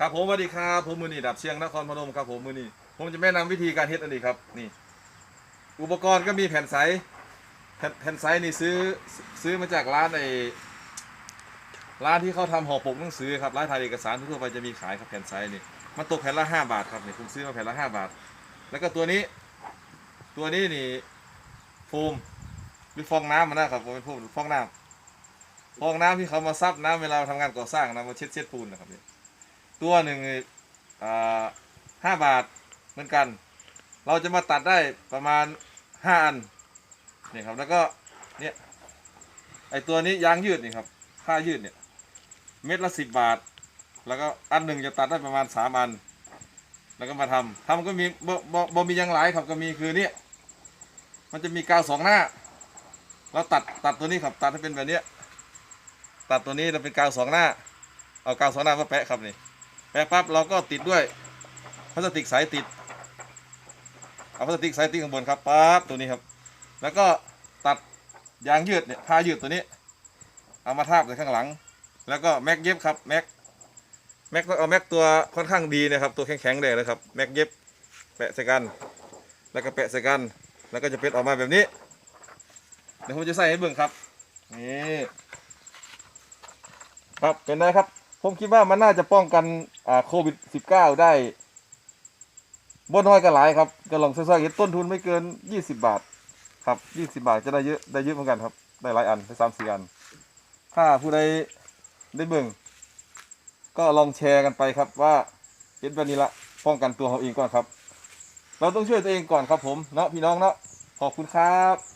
ครับผมสวัสดีครับผมมือนี่ดับเชียงนครพนมครับผมมือนี่ผมจะแนะนำวิธีการเฮ็ดอันนี้ครับนี่ อุปกรณ์ก็มีแผ่นใสแผ่นแผ่นใสนี่ซื้อซื้อมาจากร้านไอร้านที่เขาทำห่อปกหนังสือครับร้านถ่ายเอกสารทั่วไปจะมีขายครับแผ่นใสนี่มันตกแผ่นละห้าบาทครับนี่ผมซื้อมาแผ่นละห้าบาท แล้วก็ตัวนี้ ตัวนี้นี่โฟมหรือฟองน้ำมันนะครับผมเป็นโฟมหรือฟองน้ำฟองน้ำที่เขามาซับน้ำเวลาทำงานก่อสร้างนะมาเช็ดเช็ดปูนนะครับนี่ ตัวหนึ่งอ่าห้าบาทเหมือนกัน เราจะมาตัดได้ประมาณห้าอันเนี่ยครับแล้วก็เนี่ยไอตัวนี้ยางยืดนี่ครับผ้ายืดเนี่ยเม็ดละสิบบาท แล้วก็อันหนึ่งจะตัดได้ประมาณสามอัน แล้วก็มาทำทำก็มีบ่บ่บ่มียังหลายครับก็มีคือเนี่ยมันจะมีกาวสองหน้าเราตัดตัดตัวนี้ครับตัดให้เป็นแบบเนี้ยตัดตัวนี้เราเป็นกาวสองหน้า เอากาวสองหน้ามาแปะครับนี่ แปะปั๊บเราก็ติดด้วยพลาสติกใสติด เอาพลาสติกใสติดข้างบนครับปั๊บตัวนี้ครับ แล้วก็ตัดยางยืดเนี่ยผ้ายืดตัวนี้ เอามาทาบใส่ข้างหลัง แล้วก็แม็กเย็บครับแม็กแม็กเอาแม็กตัวค่อนข้างดีนะครับ ตัวแข็งๆเลยนะครับแม็กเย็บแปะใส่กัน แล้วก็แปะใส่กัน แล้วก็จะเป็นออกมาแบบนี้เดี๋ยวผมจะใส่ให้เบิ่งครับนี่ครับเป็นไงครับ ผมคิดว่ามันน่าจะป้องกันอ่าโควิด -19 ได้บ่น้อยก็หลายครับก็ลองซื้อๆเห็นต้นทุนไม่เกิน 20 บาท ครับ20บาทจะได้เยอะได้เยอะเหมือนกันครับ ได้หลายอันได้สามสี่อัน ถ้าผู้ใดได้เบิ่งก็ลองแชร์กันไปครับว่าเห็นแบบนี้ละป้องกันตัวเราเองก่อนครับ เราต้องช่วยตัวเองก่อนครับผมเนาะพี่น้องเนาะขอบคุณครับ